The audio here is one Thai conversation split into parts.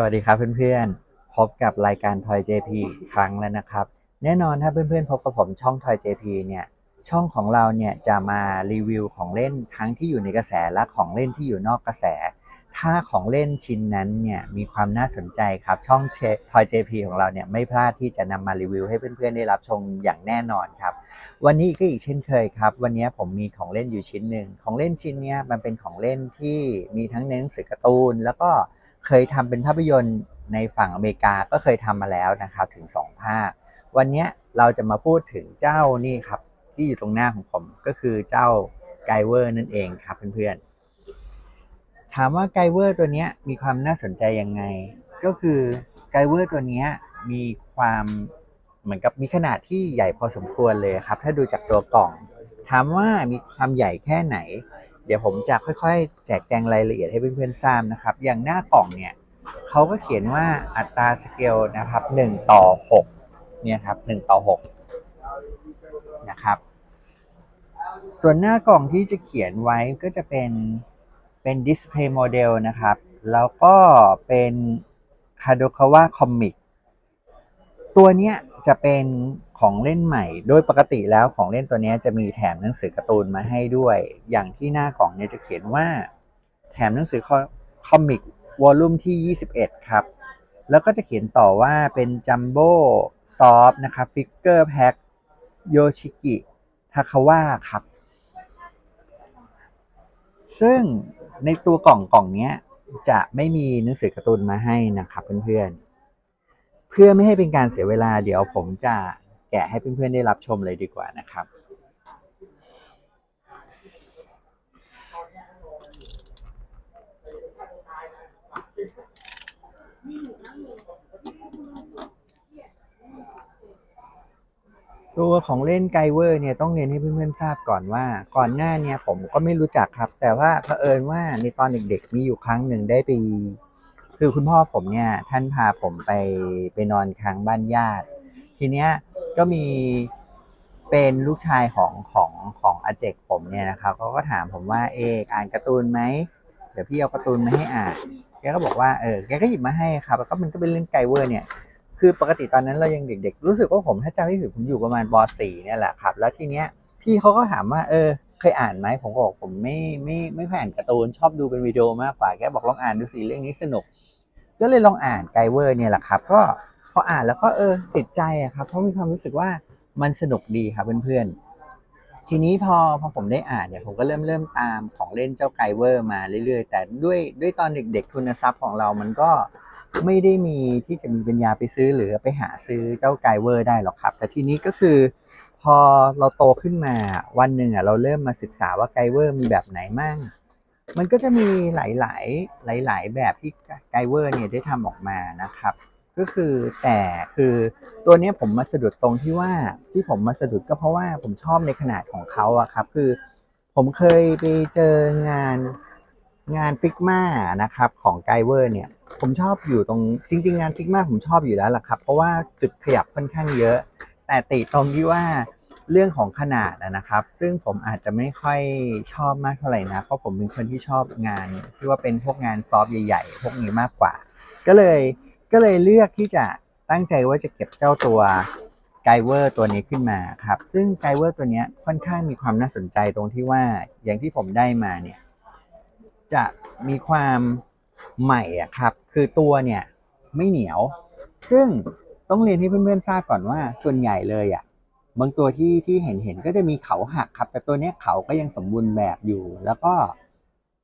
สวัสดีครับเพื่อนๆ พบกับรายการ Toy JP อีกครั้งแล้วนะครับ แน่นอนถ้าเพื่อนๆ พบกับผมช่อง Toy JP เนี่ย ช่องของเราเนี่ยจะมารีวิวของเล่นทั้งที่อยู่ในกระแสและของเล่นที่อยู่นอกกระแส ถ้าของเล่นชิ้นนั้นเนี่ยมีความน่าสนใจครับ ช่อง Toy JP ของเราเนี่ยไม่พลาดที่จะนำมารีวิวให้เพื่อนๆ ได้รับชมอย่างแน่นอนครับ วันนี้ก็อีกเช่นเคยครับ วันนี้ผมมีของเล่นอยู่ชิ้นหนึ่ง ของเล่นชิ้นเนี้ยมันเป็นของเล่นที่มีทั้งในหนังสือการ์ตูนแล้วก็ เคยทำเป็นภาพยนตร์ในฝั่งอเมริกาก็เคยทำมาแล้วนะครับถึง 2 ภาค วันนี้เราจะมาพูดถึงเจ้านี่ครับที่อยู่ตรงหน้าของผมก็คือเจ้าไกเวอร์นั่นเองครับเพื่อนๆ ถามว่าไกเวอร์ตัวนี้มีความน่าสนใจยังไง ก็คือไกเวอร์ตัวนี้มีความเหมือนกับมีขนาดที่ใหญ่พอสมควรเลยครับ ถ้าดูจากตัวกล่อง ถามว่ามีความใหญ่แค่ไหน เดี๋ยวผมจะค่อยๆ แจกแจงรายละเอียดให้เพื่อนๆทราบนะครับ อย่างหน้ากล่องเนี่ยเขาก็เขียนว่าอัตราสเกลนะครับ1ต่อ6เนี่ยครับ1ต่อ6นะครับส่วนหน้ากล่องที่จะเขียนไว้ก็จะเป็นเป็นดิสเพย์โมเดลนะครับ แล้วก็เป็นคาโดคาวะคอมิกตัวเนี้ย จะเป็นของเล่นใหม่ โดยปกติแล้วของเล่นตัวนี้จะมีแถมหนังสือการ์ตูนมาให้ด้วย อย่างที่หน้ากล่องเนี่ยจะเขียนว่า แถมหนังสือคอมิกวอลลุ่มที่ 21 ครับ แล้วก็จะเขียนต่อว่าเป็นจัมโบ้ซอฟนะครับฟิกเกอร์แพ็คโยชิกิทาคาวะครับ ซึ่งในตัวกล่องกล่องนี้จะไม่มีหนังสือการ์ตูนมาให้นะครับเพื่อนๆ เพื่อไม่ให้เป็นการเสียเวลาเดี๋ยวผมจะแกะให้เพื่อนๆได้รับชมเลยดีกว่านะครับ ตัวของเล่นไกเวอร์เนี่ยต้องเรียนให้เพื่อนๆทราบก่อนว่า ก่อนหน้าเนี่ยผมก็ไม่รู้จักครับ แต่ว่าเผอิญว่าในตอนเด็กๆมีอยู่ครั้งหนึ่งได้ไป คือคุณพ่อผมเนี่ยท่านพาผมไปไปนอนค้างบ้านญาติ ทีเนี้ยก็มีเป็นลูกชายของของของอาเจกผมเนี่ยนะครับเขาก็ถามผมว่าเอกอ่านการ์ตูนไหมเดี๋ยวพี่เอาการ์ตูนมาให้อ่านแกก็บอกว่าเออแกก็หยิบมาให้ครับแล้วก็มันก็เป็นเรื่องไกเวอร์เนี่ยคือปกติตอนนั้นเรายังเด็ก ๆ รู้สึกว่าผมถ้าจำไม่ผิดผมอยู่ประมาณป .4 เนี่ยแหละครับ แล้วทีเนี้ยพี่เขาก็ถามว่าเออ เคยอ่านไหมผมก็บอกผมไม่ไม่ไม่ค่อยอ่านการ์ตูนชอบดูเป็นวิดีโอมากกว่าแกบอกลองอ่านดูสิเรื่องนี้สนุก ก็เลยลองอ่านไกเวอร์เนี่ยแหละครับ ก็พออ่านแล้วก็เออติดใจอะครับเพราะมีความรู้สึกว่ามันสนุกดีครับเพื่อนๆ ทีนี้พอพอผมได้อ่านเนี่ยผมก็เริ่มเริ่มตามของเล่นเจ้าไกเวอร์มาเรื่อยๆ แต่ด้วยด้วยตอนเด็กๆทุนทรัพย์ของเรามันก็ไม่ได้มีที่จะมีปัญญาไปซื้อหรือไปหาซื้อเจ้าไกเวอร์ได้หรอกครับ แต่ทีนี้ก็คือ พอเราโตขึ้นมาวันหนึ่งอะเราเริ่มมาศึกษาว่าไกเวอร์มีแบบไหนมั่ง มันก็จะมีหลาย ๆ หลาย ๆ แบบที่ไกเวอร์เนี่ยได้ทำออกมานะครับ ก็คือแต่คือตัวนี้ผมมาสะดุดตรงที่ว่าที่ผมมาสะดุดก็เพราะว่าผมชอบในขนาดของเขาอะครับ คือผมเคยไปเจองานงานฟิกมานะครับของไกเวอร์เนี่ย ผมชอบอยู่ตรงจริง ๆ งานฟิกมาผมชอบอยู่แล้วล่ะครับ เพราะว่าจุดขยับค่อนข้างเยอะ แต่ติตรงที่ว่าเรื่องของขนาดนะครับ ซึ่งผมอาจจะไม่ค่อยชอบมากเท่าไหร่นะ เพราะผมเป็นคนที่ชอบงานที่ว่าเป็นพวกงานซอฟต์ใหญ่ๆ พวกนี้มากกว่า ก็เลยก็เลยเลือกที่จะตั้งใจว่าจะเก็บเจ้าตัวไกเวอร์ตัวนี้ขึ้นมาครับ ซึ่งไกเวอร์ตัวนี้ค่อนข้างมีความน่าสนใจตรงที่ว่าอย่างที่ผมได้มาเนี่ยจะมีความใหม่อะครับ คือตัวเนี่ยไม่เหนียว ซึ่ง ต้องเรียนให้เพื่อนๆทราบก่อนว่า ส่วนใหญ่เลยอะบางตัวที่ที่เห็นเห็นก็จะมีเขาหักครับ แต่ตัวเนี้ยเขาก็ยังสมบูรณ์แบบอยู่ แล้วก็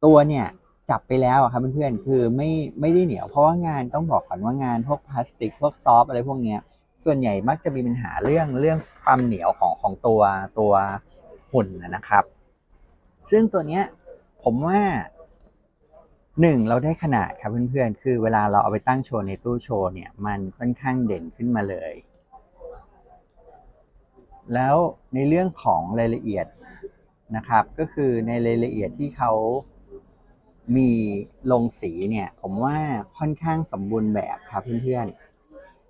ตัวเนี่ยจับไปแล้วครับเพื่อนๆคือไม่ไม่ได้เหนียวเพราะว่างานต้องบอกก่อนว่างานพวกพลาสติกพวกซอฟอะไรพวกเนี้ยส่วนใหญ่มักจะมีปัญหาเรื่องเรื่องความเหนียวของของตัวตัวหุ่นนะครับ ซึ่งตัวเนี้ยผมว่า หนึ่งเราได้ขนาดครับเพื่อนๆ คือเวลาเราเอาไปตั้งโชว์ในตู้โชว์เนี่ย มันค่อนข้างเด่นขึ้นมาเลย แล้วในเรื่องของรายละเอียดนะครับ ก็คือในรายละเอียดที่เขามีลงสีเนี่ย ผมว่าค่อนข้างสมบูรณ์แบบครับเพื่อน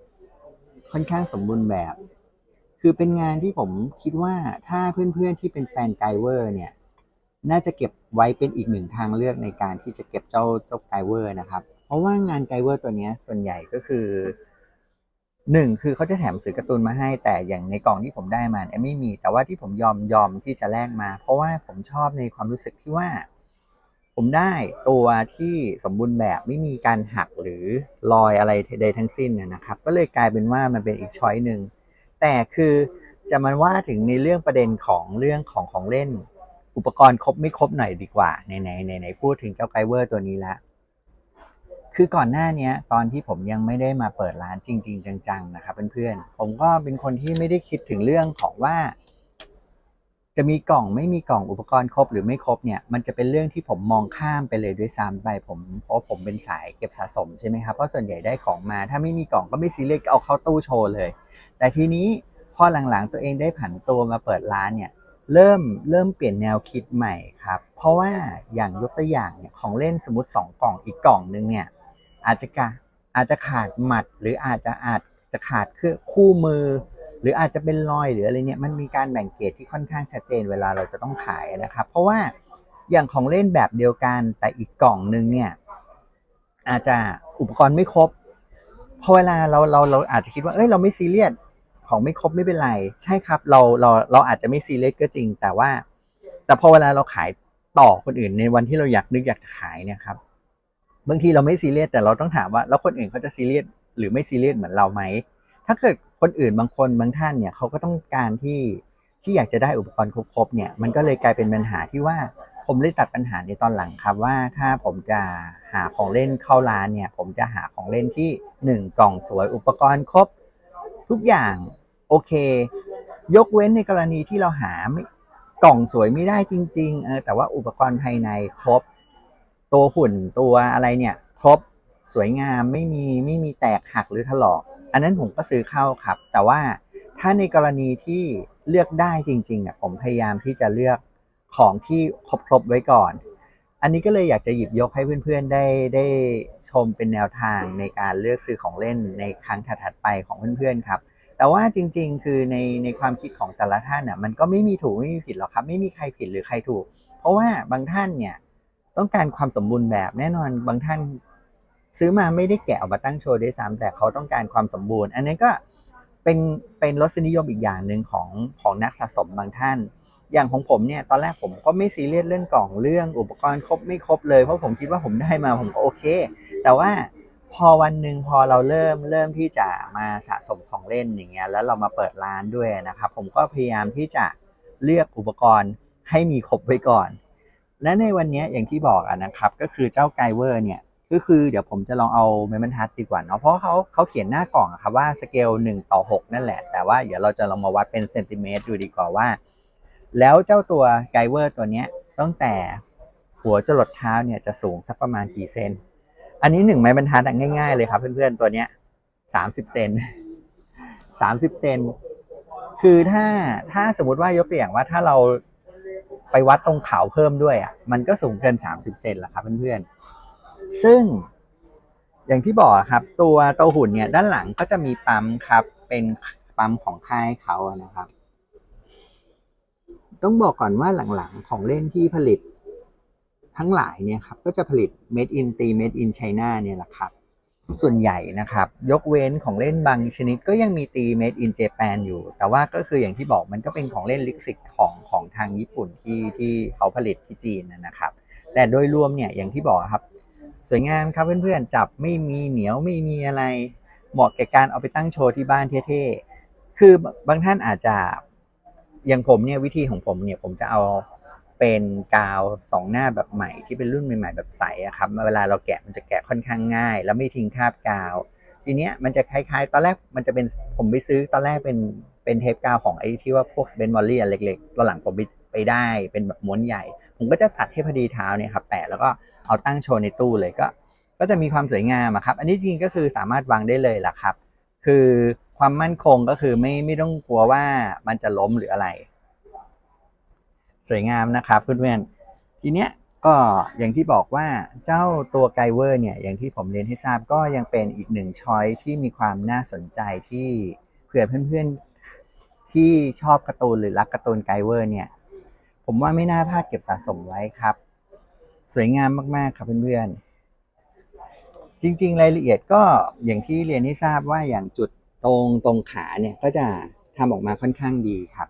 ๆ ค่อนข้างสมบูรณ์แบบ คือเป็นงานที่ผมคิดว่าถ้าเพื่อนๆที่เป็นแฟนไกเวอร์เนี่ย น่าจะเก็บไว้เป็นอีกหนึ่งทางเลือกในการที่จะเก็บเจ้าเจ้าไกเวอร์นะครับ เพราะว่างานไกเวอร์ตัวนี้ส่วนใหญ่ก็คือหนึ่งคือเขาจะแถมสื่อการ์ตูนมาให้แต่อย่างในกล่องที่ผมได้มาเนี่ยไม่มี แต่ว่าที่ผมยอมยอมที่จะแลกมา เพราะว่าผมชอบในความรู้สึกที่ว่า ผมได้ตัวที่สมบูรณ์แบบไม่มีการหักหรือรอยอะไรใดทั้งสิ้นนะครับ ก็เลยกลายเป็นว่ามันเป็นอีกช้อยหนึ่งแต่คือจะมันว่าถึงในเรื่องประเด็นของเรื่องของของเล่น อุปกรณ์ครบไม่ครบหน่อยดีกว่าในในในในพูดถึงเจ้าไกเวอร์ตัวนี้ละคือก่อนหน้านี้ตอนที่ผมยังไม่ได้มาเปิดร้านจริง ๆ จังๆนะครับเพื่อนๆผมก็เป็นคนที่ไม่ได้คิดถึงเรื่องของว่า จะมีกล่องไม่มีกล่องอุปกรณ์ครบหรือไม่ครบเนี่ยมันจะเป็นเรื่องที่ผมมองข้ามไปเลยด้วยซ้ำไปผมเพราะผมเป็นสายเก็บสะสมใช่ไหมครับเพราะส่วนใหญ่ได้ของมา ถ้าไม่มีกล่องก็ไม่ซีเรียสเอาเข้าตู้โชว์เลย แต่ทีนี้พอหลังๆตัวเองได้ผันตัวมาเปิดร้านเนี่ย เริ่มเริ่มเปลี่ยนแนวคิดใหม่ครับ เพราะว่าอย่างยกตัวอย่างเนี่ยของเล่นสมมติ 2 กล่องอีกกล่องนึงเนี่ยอาจจะกะอาจจะขาดหมัด หรืออาจจะอาจจะขาดเครื่องคู่มือ หรืออาจจะเป็นรอยหรืออะไรเนี่ยมันมีการแบ่งเกรดที่ค่อนข้างชัดเจนเวลาเราจะต้องขายนะครับ เพราะว่าอย่างของเล่นแบบเดียวกันแต่อีกกล่องนึงเนี่ยอาจจะอุปกรณ์ไม่ครบพอเวลาเราเราเราอาจจะคิดว่าเอ้ยเราไม่ซีเรียส ของไม่ครบไม่เป็นไร ใช่ครับ เราเราเราอาจจะไม่ซีเรียสก็จริง แต่ว่า แต่พอเวลาเราขายต่อคนอื่นในวันที่เราอยากนึกอยากจะขายเนี่ยครับบางทีเราไม่ซีเรียสแต่เราต้องถามว่าแล้วคนอื่นเขาจะซีเรียสหรือไม่ซีเรียสเหมือนเราไหมถ้าเกิดคนอื่นบางคนบางท่านเนี่ยเขาก็ต้องการที่ที่อยากจะได้อุปกรณ์ครบๆเนี่ยมันก็เลยกลายเป็นปัญหาที่ว่าผมเลยตัดปัญหาในตอนหลังครับว่าถ้าผมจะหาของเล่นเข้าร้านเนี่ย ผมจะหาของเล่นที่หนึ่งกล่องสวยอุปกรณ์ครบ ทุกอย่าง โอเค ยกเว้นในกรณีที่เราหาไม่กล่องสวยไม่ได้จริงๆเออแต่ว่าอุปกรณ์ภายในครบ ตัวหุ่นตัวอะไรเนี่ยครบสวยงามไม่มีไม่มีแตกหักหรือถลอก อันนั้นผมก็ซื้อเข้าครับ แต่ว่าถ้าในกรณีที่เลือกได้จริงๆอะผมพยายามที่จะเลือกของที่ครบๆไว้ก่อน อันนี้ก็เลยอยากจะหยิบยกให้เพื่อนๆได้ได้ชมเป็นแนวทางในการเลือกซื้อของเล่นในครั้งถัดๆไปของเพื่อนๆครับ แต่ว่าจริง ๆ คือในในความคิดของแต่ละท่านน่ะมันก็ไม่มีถูกไม่มีผิดหรอกครับ ไม่มีใครผิดหรือใครถูก เพราะว่าบางท่านเนี่ยต้องการความสมบูรณ์แบบแน่นอนบางท่านซื้อมาไม่ได้แกะออกมาตั้งโชว์ด้วยซ้ำแต่เขาต้องการความสมบูรณ์ อันนี้ก็เป็นเป็นรสนิยมอีกอย่างหนึ่งของของนักสะสมบางท่าน อย่างของผมเนี่ยตอนแรกผมก็ไม่ซีเรียสเรื่องกล่องเรื่องอุปกรณ์ครบไม่ครบเลยเพราะผมคิดว่าผมได้มาผมก็โอเค แต่ว่า พอวันหนึ่งพอเราเริ่มเริ่มที่จะมาสะสมของเล่นอย่างเงี้ยแล้วเรามาเปิดร้านด้วยนะครับ ผมก็พยายามที่จะเลือกอุปกรณ์ให้มีครบไว้ก่อน และในวันนี้อย่างที่บอกอะนะครับ ก็คือเจ้าไกเวอร์เนี่ยก็คือเดี๋ยวผมจะลองเอาเมมเบรรทัดดีกว่าเนาะเพราะเขาเขาเขียนหน้ากล่องครับว่าสเกล1ต่อ6 นั่นแหละ แต่ว่าเดี๋ยวเราจะลองมาวัดเป็นเซนติเมตรดูดีกว่าว่า แล้วเจ้าตัวไกเวอร์ตัวเนี้ยตั้งแต่หัวจรดเท้าเนี่ยจะสูงสักประมาณกี่เซน อันนี้หนึ่งไม้บรรทัดง่ายๆเลยครับ เพื่อนๆตัวเนี้ยสามสิบเซนสามสิบเซนคือถ้าถ้าสมมติว่ายกตัวอย่างว่าถ้าเราไปวัดตรงเขาเพิ่มด้วยอะมันก็สูงเกินสามสิบเซนแหละครับเพื่อนๆ ซึ่งอย่างที่บอกครับ ตัวเตาหุ่นเนี่ยด้านหลังก็จะมีปั๊มครับ เป็นปั๊มของค่ายเขานะครับ ต้องบอกก่อนว่าหลังๆของเล่นที่ผลิต ทั้งหลายเนี่ยครับก็จะผลิต made in ตี made in China เนี่ยแหละครับ ส่วนใหญ่นะครับ ยกเว้นของเล่นบางชนิดก็ยังมีตี made in Japan อยู่ แต่ว่าก็คืออย่างที่บอกมันก็เป็นของเล่นลิขสิทธิ์ของของทางญี่ปุ่นที่ที่เขาผลิตที่จีนนะครับ แต่โดยรวมเนี่ยอย่างที่บอกครับ สวยงามครับเพื่อนๆจับไม่มีเหนียวไม่มีอะไร เหมาะแก่การเอาไปตั้งโชว์ที่บ้านเท่ๆคือบางท่านอาจจะอย่างผมเนี่ยวิธีของผมเนี่ยผมจะเอา เป็นกาวสองหน้าแบบใหม่ที่เป็นรุ่นใหม่ ๆ แบบใสอะครับเวลาเราแกะมันจะแกะค่อนข้างง่าย แล้วไม่ทิ้งคราบกาว ทีเนี้ยมันจะคล้าย ๆ ตอนแรกมันจะเป็นผมไปซื้อตอนแรกเป็นเป็นเทปกาวของไอ้ที่ว่าพวกสเปนมอลลี่อันเล็กๆตอนหลังผมไปได้เป็นแบบม้วนใหญ่ ผมก็จะตัดให้พอดีเท้าเนี่ยครับแปะแล้วก็เอาตั้งโชว์ในตู้เลยก็ก็จะมีความสวยงามอะครับ อันนี้จริงๆก็คือสามารถวางได้เลยล่ะครับ คือความมั่นคงก็คือไม่ไม่ต้องกลัวว่ามันจะล้มหรืออะไร สวยงามนะครับเพื่อนๆทีเนี้ยก็อย่างที่บอกว่าเจ้าตัวไกเวอร์เนี่ยอย่างที่ผมเรียนให้ทราบก็ยังเป็นอีกหนึ่งช้อยที่มีความน่าสนใจที่เผื่อเพื่อนๆที่ชอบการ์ตูนหรือรักการ์ตูนไกเวอร์เนี่ยผมว่าไม่น่าพลาดเก็บสะสมไว้ครับ สวยงามมากๆครับเพื่อนๆจจริง ๆ รายละเอียดก็อย่างที่เรียนให้ทราบว่าอย่างจุดตรงตรงขาเนี่ยก็จะทำออกมาค่อนข้างดีครับ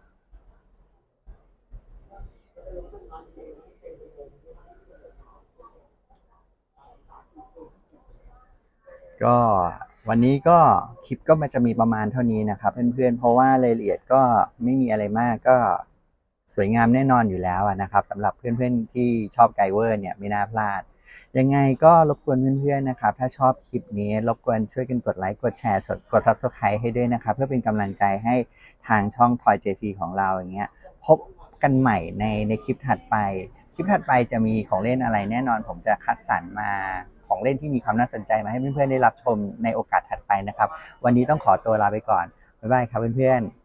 ก็วันนี้ก็คลิปก็มันจะมีประมาณเท่านี้นะครับ เพื่อนๆ เพราะว่ารายละเอียดก็ไม่มีอะไรมากก็สวยงามแน่นอนอยู่แล้วนะครับสำหรับเพื่อนๆที่ชอบไกเวอร์เนี่ยไม่น่าพลาด ยังไงก็รบกวนเพื่อนๆนะครับ ถ้าชอบคลิปนี้รบกวนช่วยกันกดไลค์กดแชร์กด subscribe ให้ด้วยนะครับ เพื่อเป็นกำลังใจให้ทางช่อง Toy JP ของเราอย่างเงี้ยพบกันใหม่ในในคลิปถัดไป คลิปถัดไปจะมีของเล่นอะไรแน่นอนผมจะคัดสรรมา ของเล่นที่มีความน่าสนใจมาให้เพื่อนๆได้รับชมในโอกาสถัดไปนะครับ วันนี้ต้องขอตัวลาไปก่อนบ๊ายบายครับเพื่อนๆ